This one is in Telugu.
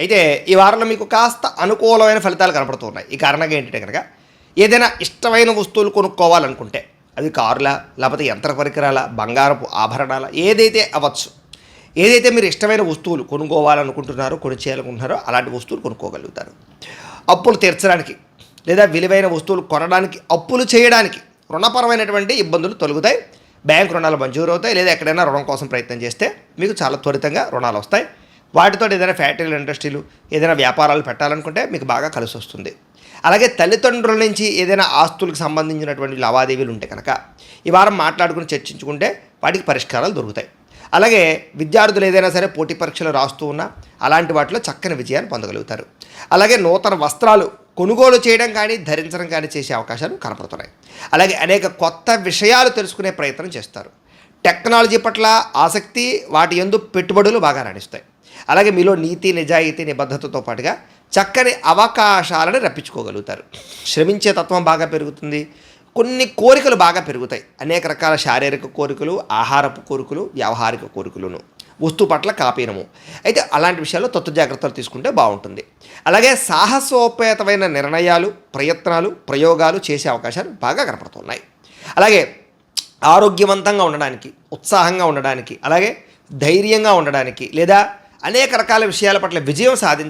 అయితే ఈ వారంలో మీకు కాస్త అనుకూలమైన ఫలితాలు కనపడుతున్నాయి. ఈ కారణంగా ఏంటంటే కనుక ఏదైనా ఇష్టమైన వస్తువులు కొనుక్కోవాలనుకుంటే అది కారులా లేకపోతే యంత్ర పరికరాల బంగారపు ఆభరణాల ఏదైతే అవ్వచ్చు ఏదైతే మీరు ఇష్టమైన వస్తువులు కొనుక్కోవాలనుకుంటున్నారో కొని చేయాలనుకుంటున్నారో అలాంటి వస్తువులు కొనుక్కోగలుగుతారు. అప్పులు తీర్చడానికి లేదా విలువైన వస్తువులు కొనడానికి అప్పులు చేయడానికి రుణపరమైనటువంటి ఇబ్బందులు తొలుగుతాయి. బ్యాంక్ రుణాలు మంజూరు అవుతాయి లేదా ఎక్కడైనా రుణం కోసం ప్రయత్నం చేస్తే మీకు చాలా త్వరితంగా రుణాలు వస్తాయి. వాటితో ఏదైనా ఫ్యాక్టరీలు ఇండస్ట్రీలు ఏదైనా వ్యాపారాలు పెట్టాలనుకుంటే మీకు బాగా కలిసి వస్తుంది. అలాగే తల్లిదండ్రుల నుంచి ఏదైనా ఆస్తులకు సంబంధించినటువంటి లావాదేవీలు ఉంటే కనుక ఈ వారం మాట్లాడుకుని చర్చించుకుంటే వాటికి పరిష్కారాలు దొరుకుతాయి. అలాగే విద్యార్థులు ఏదైనా సరే పోటీ పరీక్షలు రాస్తూ ఉన్నా అలాంటి వాటిలో చక్కని విజయాన్ని పొందగలుగుతారు. అలాగే నూతన వస్త్రాలు కొనుగోలు చేయడం కానీ ధరించడం కానీ చేసే అవకాశాలు కనపడుతున్నాయి. అలాగే అనేక కొత్త విషయాలు తెలుసుకునే ప్రయత్నం చేస్తారు. టెక్నాలజీ పట్ల ఆసక్తి వాటి ఎందు పెట్టుబడులు బాగా నడిస్తాయి అలాగే మీలో నీతి నిజాయితీ నిబద్ధతతో పాటుగా చక్కని అవకాశాలను రప్పించుకోగలుగుతారు. శ్రమించే తత్వం బాగా పెరుగుతుంది. కొన్ని కోరికలు బాగా పెరుగుతాయి. అనేక రకాల శారీరక కోరికలు ఆహారపు కోరికలు వ్యావహారిక కోరికలును. వస్తువు పట్ల కాపీనము. అయితే అలాంటి విషయాల్లో తత్వ జాగ్రత్తలు తీసుకుంటే బాగుంటుంది. అలాగే సాహసోపేతమైన నిర్ణయాలు ప్రయత్నాలు ప్రయోగాలు చేసే అవకాశాలు బాగా కనపడుతున్నాయి. అలాగే ఆరోగ్యవంతంగా ఉండడానికి ఉత్సాహంగా ఉండడానికి అలాగే ధైర్యంగా ఉండడానికి లేదా అనేక రకాల విషయాల పట్ల విజయం సాధించడం